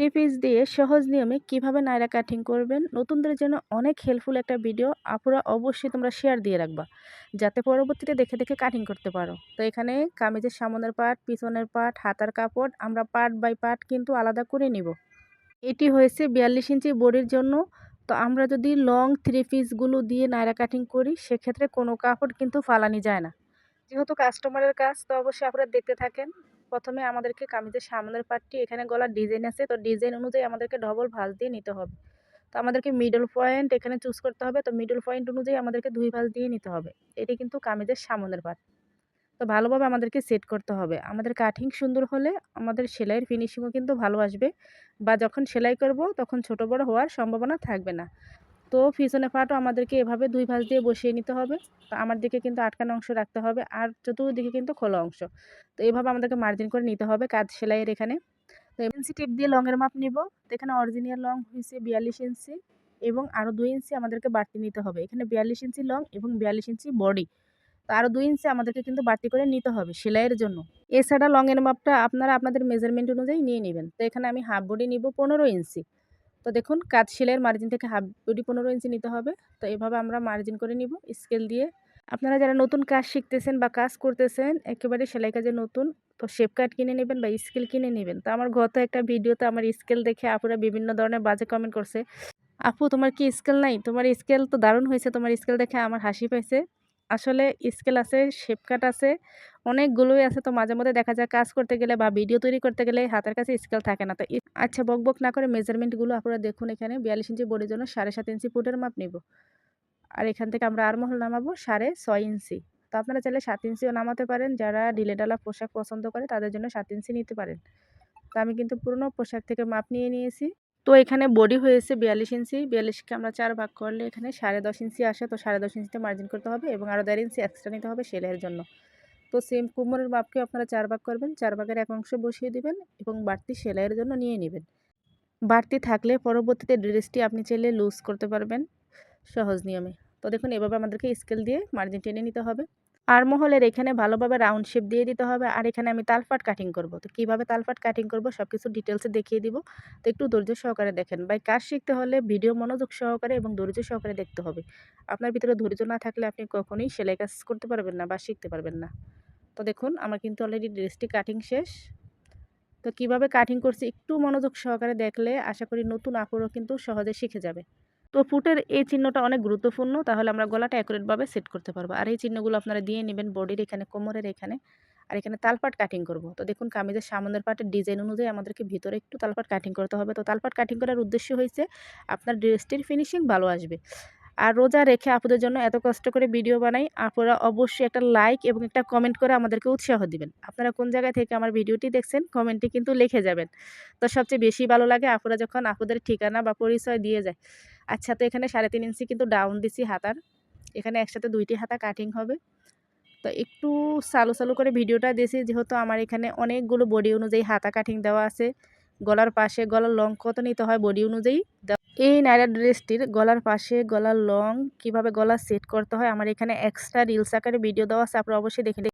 Three piece দিয়ে সহজ নিয়মে কীভাবে নায়রা কাটিং করবেন, নতুনদের জন্য অনেক হেল্পফুল একটা ভিডিও আপুরা অবশ্যই তোমরা শেয়ার দিয়ে রাখবা, যাতে পরবর্তীতে দেখে দেখে কাটিং করতে পারো। তো এখানে কামিজের সামনের পার্ট পিছনের পার্ট হাতার কাপড়, আমরা পার্ট বাই পার্ট কিন্তু আলাদা করে নিব। এটি হয়েছে বিয়াল্লিশ ইঞ্চি বডির জন্য, তো আমরা যদি লং থ্রি পিসগুলো দিয়ে নায়রা কাটিং করি, সেক্ষেত্রে কোনো কাপড় কিন্তু ফালানি যায় না। যেহেতু কাস্টমারের কাজ, তো অবশ্যই আপনারা দেখতে থাকেন। প্রথমে আমাদেরকে কামিজের সামনের পার্টটি এখানে গলার ডিজাইন আছে। তো ডিজাইন অনুযায়ী আমাদেরকে ডবল ভাঁজ দিয়ে নিতে হবে। তো আমাদেরকে মিডল পয়েন্ট এখানে চুজ করতে হবে। তো মিডল পয়েন্ট অনুযায়ী আমাদেরকে দুই ভাঁজ দিয়ে নিতে হবে। এটি কিন্তু কামিজের সামনের পার্ট তো ভালোভাবে আমাদেরকে সেট করতে হবে। আমাদের কাটিং সুন্দর হলে আমাদের সেলাইয়ের ফিনিশিংও কিন্তু ভালো আসবে। বা যখন সেলাই করব, তখন ছোট বড় হওয়ার সম্ভাবনা থাকবে না। তো পিছনে পাটও আমাদেরকে এভাবে দুই ভাঁজ দিয়ে বসিয়ে নিতে হবে। তো আমার দিকে কিন্তু আটকানো অংশ রাখতে হবে আর চতুর্দিকে কিন্তু খোলা অংশ। তো এভাবে আমাদেরকে মার্জিন করে নিতে হবে কাজ সেলাইয়ের এখানে। তো এমএনসি টিপ দিয়ে লংয়ের মাপ নিব। তো এখানে অরিজিনাল লং হয়েছে বিয়াল্লিশ ইঞ্চি এবং আরও দুই ইঞ্চি আমাদেরকে বাড়তি নিতে হবে। এখানে বিয়াল্লিশ ইঞ্চি লং এবং বিয়াল্লিশ ইঞ্চি বডি। তো আরও দুই ইঞ্চি আমাদেরকে কিন্তু বাড়তি করে নিতে হবে সেলাইয়ের জন্য। এছাড়া লংয়ের মাপটা আপনারা আপনাদের মেজারমেন্ট অনুযায়ী নিয়ে নেবেন। তো এখানে আমি হাফ বডি নিব পনেরো ইঞ্চি। তো দেখুন কাজ সেলাইয়ের মার্জিন থেকে হাফ বডি পনেরো ইঞ্চি নিতে হবে। তো এভাবে আমরা মার্জিন করে নিব স্কেল দিয়ে। আপনারা যারা নতুন কাজ শিখতেছেন বা কাজ করতেছেন, একেবারে সেলাই কাজে নতুন, তো শেপ কাট কিনে নেবেন বা স্কেল কিনে নেবেন। তো আমার গত একটা ভিডিওতে আমার স্কেল দেখে আপুরা বিভিন্ন ধরনের বাজে কমেন্ট করছে, আপু, তোমার কি স্কেল নাই? তোমার স্কেল তো দারুণ হয়েছে, তোমার স্কেল দেখে আমার হাসি পাইছে। আসলে স্কেল আছে, শেপ কাট আছে, অনেকগুলোই আছে। তো মাঝে মধ্যে দেখা যায় কাজ করতে গেলে বা ভিডিও তৈরি করতে গেলে হাতের কাছে স্কেল থাকে না। তো আচ্ছা বক বক না করে মেজারমেন্টগুলো আপনারা দেখুন এখানে। বিয়াল্লিশ ইঞ্চি বডির জন্য সাড়ে সাত ইঞ্চি ফুটের মাপ নিব। আর এখান থেকে আমরা আরমহল নামাবো সাড়ে ছয় ইঞ্চি। তো আপনারা চাইলে সাত ইঞ্চিও নামাতে পারেন। যারা ঢিলেডালা পোশাক পছন্দ করে তাদের জন্য সাত ইঞ্চি নিতে পারেন। তো আমি কিন্তু পুরনো পোশাক থেকে মাপ নিয়ে নিয়েছি। তো এখানে বডি হয়েছে বিয়াল্লিশ ইঞ্চি। বিয়াল্লিশকে আমরা চার ভাগ করলে এখানে সাড়ে দশ ইঞ্চি আসে। তো সাড়ে দশ ইঞ্চিতে মার্জিন করতে হবে এবং আরও দেড় ইঞ্চি এক্সট্রা নিতে হবে সেলাইয়ের জন্য। তো সেম কুমোরের মাপকে আপনারা চার ভাগ করবেন। চার ভাগের এক অংশ বসিয়ে দিবেন এবং বাড়তি সেলাইয়ের জন্য নিয়ে নেবেন। বাড়তি থাকলে পরবর্তীতে ড্রেসটি আপনি চাইলে লুজ করতে পারবেন সহজ নিয়মে। তো দেখুন, এভাবে আমাদেরকে স্কেল দিয়ে মার্জিন টেনে নিতে হবে। আর মহলের এখানে ভালোভাবে রাউন্ড শেপ দিয়ে দিতে হবে। আর এখানে আমি তালফাট কাটিং করব। তো কীভাবে তালফাট কাটিং করব সব কিছু ডিটেলসে দেখিয়ে দিব। তো একটু ধৈর্য সহকারে দেখেন। ভাই, কাজ শিখতে হলে ভিডিও মনোযোগ সহকারে এবং ধৈর্য সহকারে দেখতে হবে। আপনার ভিতরে ধৈর্য না থাকলে আপনি কখনোই সেলাই কাজ করতে পারবেন না বা শিখতে পারবেন না। তো দেখুন, আমার কিন্তু অলরেডি ড্রেসটি কাটিং শেষ। তো কীভাবে কাটিং করছি একটু মনোযোগ সহকারে দেখলে আশা করি নতুন আপুরও কিন্তু সহজে শিখে যাবে। তো ফুটের এই চিহ্নটা অনেক গুরুত্বপূর্ণ। তাহলে আমরা গলাটা অ্যাকুরেটভাবে সেট করতে পারব। আর এই চিহ্নগুলো আপনারা দিয়ে নেবেন বডির এখানে, কোমরের এখানে। আর এখানে তালপাট কাটিং করব। তো দেখুন কামিজের সামনের পাটের ডিজাইন অনুযায়ী আমাদেরকে ভিতরে একটু তালপাট কাটিং করতে হবে। তো তালপাট কাটিং করার উদ্দেশ্য হয়েছে, আপনার ড্রেসটির ফিনিশিং ভালো আসবে। আর রোজা রেখে আপুদের জন্য এত কষ্ট করে ভিডিও বানাই, আপুরা অবশ্যই একটা লাইক এবং একটা কমেন্ট করে আমাদেরকে উৎসাহ দিবেন। আপনারা কোন জায়গা থেকে আমার ভিডিওটি দেখছেন কমেন্টে কিন্তু লিখে যাবেন। তো সবচেয়ে বেশি ভালো লাগে আপুরা যখন আপুদের ঠিকানা বা পরিচয় দিয়ে যায়। আচ্ছা তো এখানে সাড়ে তিন ইঞ্চি কিন্তু ডাউন দিছি হাতার। এখানে একসাথে দুইটি হাতা কাটিং হবে। তো একটু সালু সালু করে ভিডিওটা দিয়েছি, যেহেতু আমার এখানে অনেকগুলো বডি অনুযায়ী হাতা কাটিং দেওয়া আছে। গলার পাশে গলার লং কত নিতে হয় বডি অনুযায়ী? এই নাইরা ড্রেসটির গলার পাশে গলার লং কীভাবে গলা সেট করতে হয়, আমার এখানে এক্সট্রা রিলস আকারে ভিডিও দেওয়া আছে, আপনারা অবশ্যই দেখে